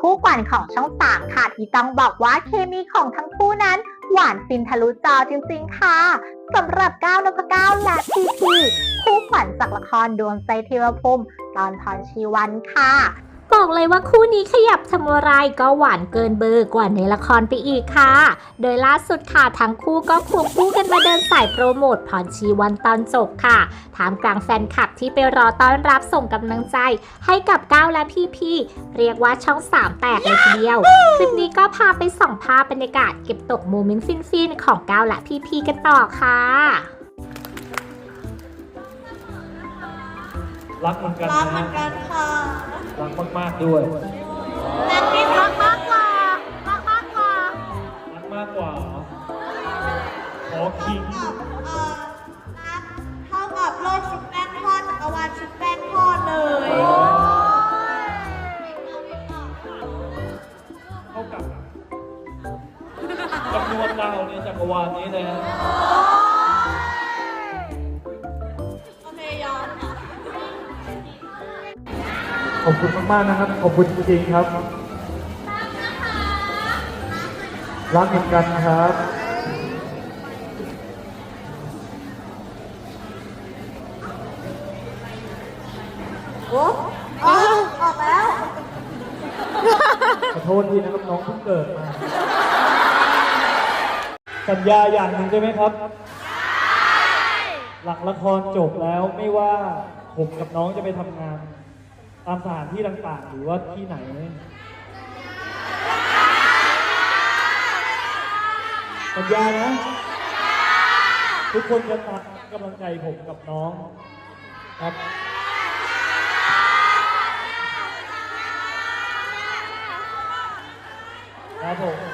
คู่ขวัญของช่องสามค่ะที่ต้องบอกว่าเคมีของทั้งคู่นั้น หวานฟินทะลุจอจริงๆค่ะสำหรับก้าวนพก้าวและพีพีคู่ขวัญจากละครดวงใจเทวพรหมตอนพรชีวันค่ะ บอกเลยว่าคู่นี้ขยับทำอะไรก็หวานเกินเบอร์กว่าในละครไปอีกค่ะ โดยล่าสุดค่ะทั้งคู่ก็ควงคู่กันมาเดินสายโปรโมทพรชีวันตอนจบค่ะถามกลางแฟนคลับที่ไปรอต้อนรับส่งกำลังใจ ให้กับก้าวและพี่พี่ๆเรียกว่าช่องสามแตกเลยทีเดียว คลิปนี้ก็พาไปส่องภาพบรรยากาศเก็บตกโมเมนต์ฟินๆของก้าวและพี่พี่ๆกันต่อค่ะรักเหมือนกันรักนะเหมือนกันค่ะรัก มากๆด้วยแม็กกี้รักมากกว่ารักมากกว่ารักมากกว่าเหรอขอคิงกับเอ่อรักเท่ากับโลกชุบแป้งทอดจักรวาลชุบแป้งทอดเลยเท่ากับจำนวนดาวในจักรวาลนี้เลยนะ อบคุณมากๆนะครับ ขอบคุณจริงๆครับ รักเหมือนกันครับ โอ้ออกออกแล้ว ขอโทษทีนะครับน้องเพิ่งเกิดมา สัญญาอย่างหนึ่งใช่ไหมครับ หลังละครจบแล้วไม่ว่าผมกับน้องจะไปทำงาน ตามสถานที่ต่างๆ หรือว่าที่ไหนสัญญานะ ทุกคนจะตัดกำลังใจผมกับน้องครับครับผม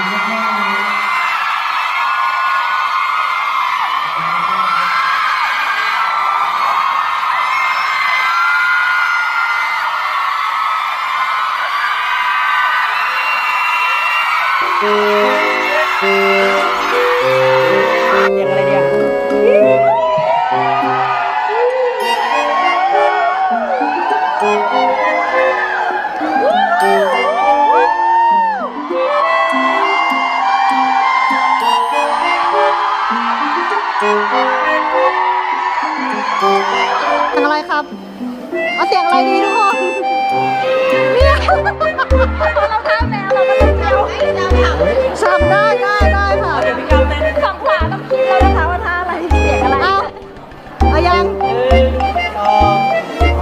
Obrigado. ครับ เอาเสียงอะไรดีทุกคนเนี่ยเราท่าแมวเราก็ต้องเที่ยวทำได้ได้ได้ค่ะเดี๋ยวพี่ก้าวเต้นฝั่งขวาต้องคิดแล้วนะคะว่าท่าอะไรเสียงอะไร เอาเอายังหนึ่งสอง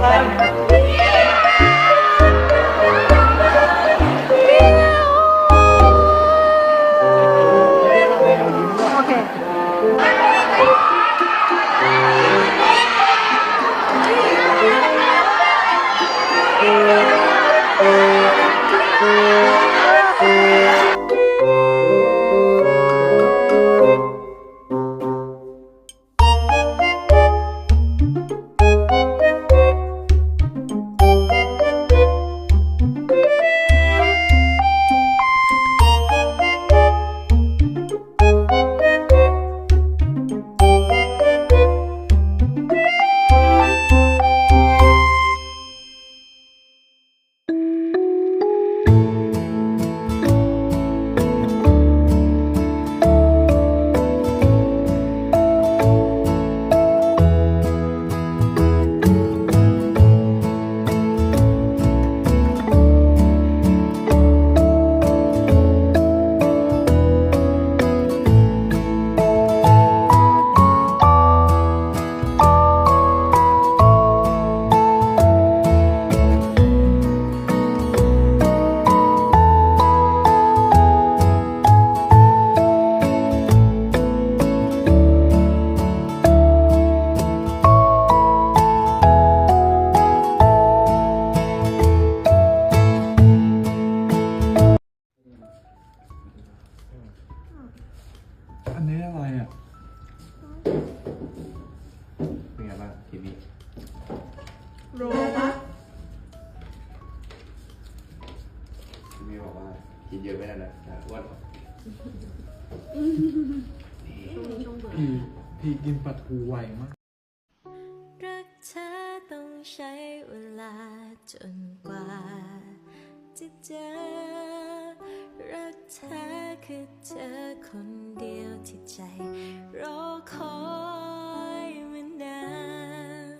สาม อันนี้อะไรอะ เป็นไงบ้างทีนี้รู้ปะทีนี้บอกว่ากินเยอะไม่ได้นะแต่อ้วนพี่พี่กินปลาทูไวมาก รักเธอต้องใช้เวลาจนกว่า จะเจอ รักเธอคือเธอคนเดียวที่ใจรอคอยมานาน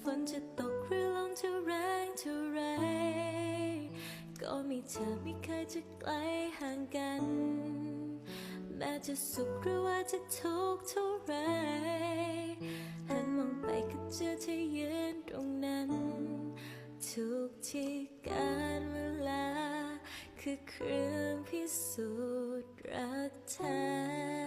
ฝนจะตกหรือลมจะแรงเท่าไร ก็มีเธอไม่เคยจะไกลห่างกัน แม้จะสุขหรือว่าจะทุกข์เท่าไรหันมองไปก็เจอเธอยืนตรงนั้น ทุกที่การเวลา คือเครื่องพิสูจน์รักเธอ